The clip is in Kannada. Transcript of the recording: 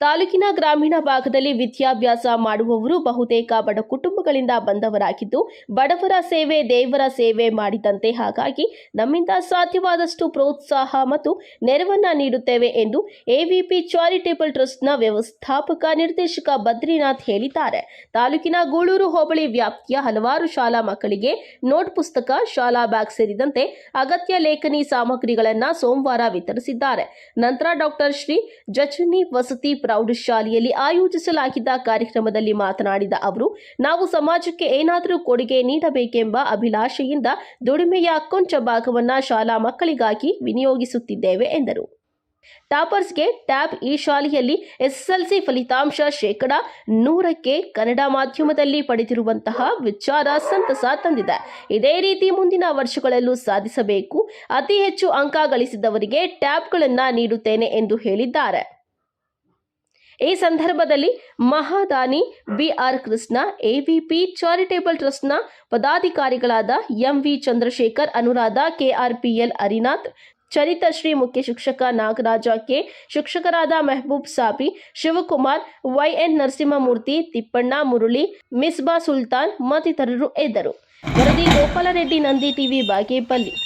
ತಾಲೂಕಿನ ಗ್ರಾಮೀಣ ಭಾಗದಲ್ಲಿ ವಿದ್ಯಾಭ್ಯಾಸ ಮಾಡುವವರು ಬಹುತೇಕ ಬಡ ಕುಟುಂಬಗಳಿಂದ ಬಂದವರಾಗಿದ್ದು, ಬಡವರ ಸೇವೆ ದೇವರ ಸೇವೆ ಮಾಡಿದಂತೆ ಹಾಗಾಗಿ ನಮ್ಮಿಂದ ಸಾಧ್ಯವಾದಷ್ಟು ಪ್ರೋತ್ಸಾಹ ಮತ್ತು ನೆರವನ್ನ ನೀಡುತ್ತೇವೆ ಎಂದು ಎವಿಪಿ ಚಾರಿಟೇಬಲ್ ಟ್ರಸ್ಟ್ನ ವ್ಯವಸ್ಥಾಪಕ ನಿರ್ದೇಶಕ ಬದ್ರಿನಾಥ್ ಹೇಳಿದ್ದಾರೆ. ತಾಲೂಕಿನ ಗೂಳೂರು ಹೋಬಳಿ ವ್ಯಾಪ್ತಿಯ ಹಲವಾರು ಶಾಲಾ ಮಕ್ಕಳಿಗೆ ನೋಟ್ ಪುಸ್ತಕ, ಶಾಲಾ ಬ್ಯಾಗ್ ಸೇರಿದಂತೆ ಅಗತ್ಯ ಲೇಖನಿ ಸಾಮಗ್ರಿಗಳನ್ನು ಸೋಮವಾರ ವಿತರಿಸಿದ್ದಾರೆ. ನಂತರ ಡಾಕ್ಟರ್ ಶ್ರೀ ಜಚನಿ ವಸತಿ ಪ್ರೌಢಶಾಲೆಯಲ್ಲಿ ಆಯೋಜಿಸಲಾಗಿದ್ದ ಕಾರ್ಯಕ್ರಮದಲ್ಲಿ ಮಾತನಾಡಿದ ಅವರು, ನಾವು ಸಮಾಜಕ್ಕೆ ಏನಾದರೂ ಕೊಡುಗೆ ನೀಡಬೇಕೆಂಬ ಅಭಿಲಾಷೆಯಿಂದ ದುಡಿಮೆಯ ಕೊಂಚ ಭಾಗವನ್ನ ಶಾಲಾ ಮಕ್ಕಳಿಗಾಗಿ ವಿನಿಯೋಗಿಸುತ್ತಿದ್ದೇವೆ, ಎಂದರು. ಟಾಪರ್ಸ್ಗೆ ಟ್ಯಾಬ್ ಈ ಶಾಲೆಯಲ್ಲಿ ಎಸ್ಎಸ್ಎಲ್ಸಿ ಫಲಿತಾಂಶ ಶೇಕಡ ನೂರಕ್ಕೆ ಕನ್ನಡ ಮಾಧ್ಯಮದಲ್ಲಿ ಪಡೆದಿರುವಂತಹ ವಿಚಾರ ಸಂತಸ ತಂದಿದೆ. ಇದೇ ರೀತಿ ಮುಂದಿನ ವರ್ಷಗಳಲ್ಲೂ ಸಾಧಿಸಬೇಕು. ಅತಿ ಹೆಚ್ಚು ಅಂಕ ಗಳಿಸಿದವರಿಗೆ ಟ್ಯಾಬ್ಗಳನ್ನು ನೀಡುತ್ತೇನೆ ಎಂದು ಹೇಳಿದ್ದಾರೆ. ಈ ಸಂದರ್ಭದಲ್ಲಿ ಮಹಾದಾನಿ ಬಿಆರ್ ಕೃಷ್ಣ ಎವಿಪಿ ಚಾರಿಟೇಬಲ್ ಟ್ರಸ್ಟ್ನ ಪದಾಧಿಕಾರಿಗಳಾದ ಎಂವಿ ಚಂದ್ರಶೇಖರ್, ಅನುರಾಧ ಕೆಆರ್ಪಿಎಲ್ ಹರಿನಾಥ್, ಚರಿತ ಶ್ರೀ ಮುಖ್ಯ ಶಿಕ್ಷಕ ನಾಗರಾಜ ಕೆ ಶಿಕ್ಷಕರಾದ ಮೆಹಬೂಬ್ ಸಾಬಿ, ಶಿವಕುಮಾರ್ ವೈಎನ್ ನರಸಿಂಹಮೂರ್ತಿ, ತಿಪ್ಪಣ್ಣ ಮುರಳಿ, ಮಿಸ್ಬಾ ಸುಲ್ತಾನ್ ಮತ್ತಿತರರು ಇದ್ದರು. ವರದಿ Gopalreddy Nandi TV Bagepalli.